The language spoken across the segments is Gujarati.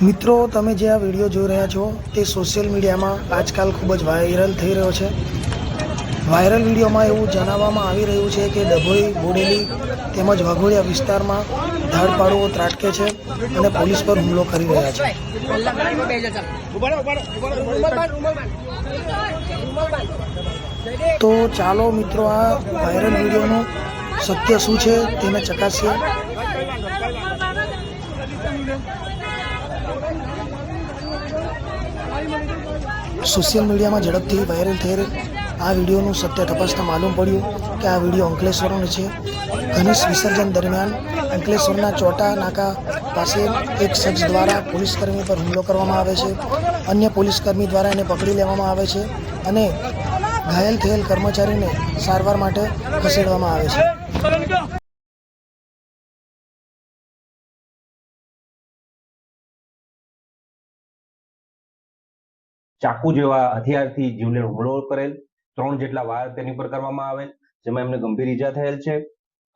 મિત્રો, તમે જે આ વીડિયો જોઈ રહ્યા છો, તે સોશિયલ મીડિયામાં આજકાલ ખૂબ જ વાયરલ થઈ રહ્યો છે. વાયરલ વિડીયોમાં એવું જણાવવામાં આવી રહ્યું છે કે ડભોઈ, બોડેલી તેમજ વાઘોડિયા વિસ્તારમાં ધાડપાડુઓ ત્રાટકે છે અને પોલીસ પર હુમલો કરી રહ્યા છે. તો ચાલો મિત્રો, આ વાયરલ વિડીયોનું સત્ય શું છે, તેને ચકાસીએ. સોશિયલ મીડિયામાં ઝડપથી વાયરલ થઈ આ વિડીયોનું સત્ય તપાસતા માલુમ પડ્યું કે આ વીડિયો અંકલેશ્વરનો છે. ગણેશ વિસર્જન દરમિયાન અંકલેશ્વરના ચોટા નાકા પાસે એક શખ્સ દ્વારા પોલીસકર્મી પર હુમલો કરવામાં આવે છે. અન્ય પોલીસકર્મી દ્વારા એને પકડી લેવામાં આવે છે અને ઘાયલ થયેલ કર્મચારીને સારવાર માટે ખસેડવામાં આવે છે. ચાકુ જેવા હથિયારથી જીવલેણ હુમલો કરેલ. ત્રણ જેટલા વાર તેની પર કરવામાં આવેલ, જેમાં એમને ગંભીર ઈજા થયેલ છે.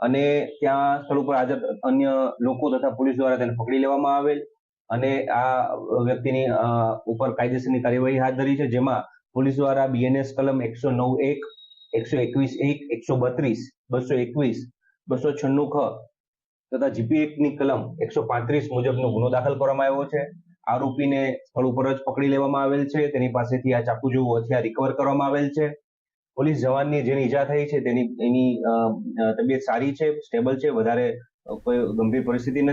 અને ત્યાં સ્થળ ઉપર હાજર અન્ય લોકો તથા પોલીસ દ્વારા તેને પકડી લેવામાં આવેલ. અને આ વ્યક્તિની ઉપર કાયદેસરની કાર્યવાહી હાથ ધરી છે, જેમાં પોલીસ દ્વારા બીએનએસ કલમ એકસો નવ એક, એકસો એકવીસ એક, એકસો બત્રીસ, બસો એકવીસ, બસો છન્નું ખ તથા જીપી ની કલમ એકસો પાંત્રીસ મુજબનો ગુનો દાખલ કરવામાં આવ્યો છે. આરોપીને સ્થળ ઉપર જ પકડી લેવામાં આવેલ છે. તેની પાસેથી આ ચાકુ જેવું હથિયાર રિકવર કરવામાં આવેલ છે. પોલીસ જવાનની જેની ઈજા થઈ છે તેની, એની તબિયત સારી છે સ્ટેબલ છે, વધારે કોઈ ગંભીર પરિસ્થિતિ નથી.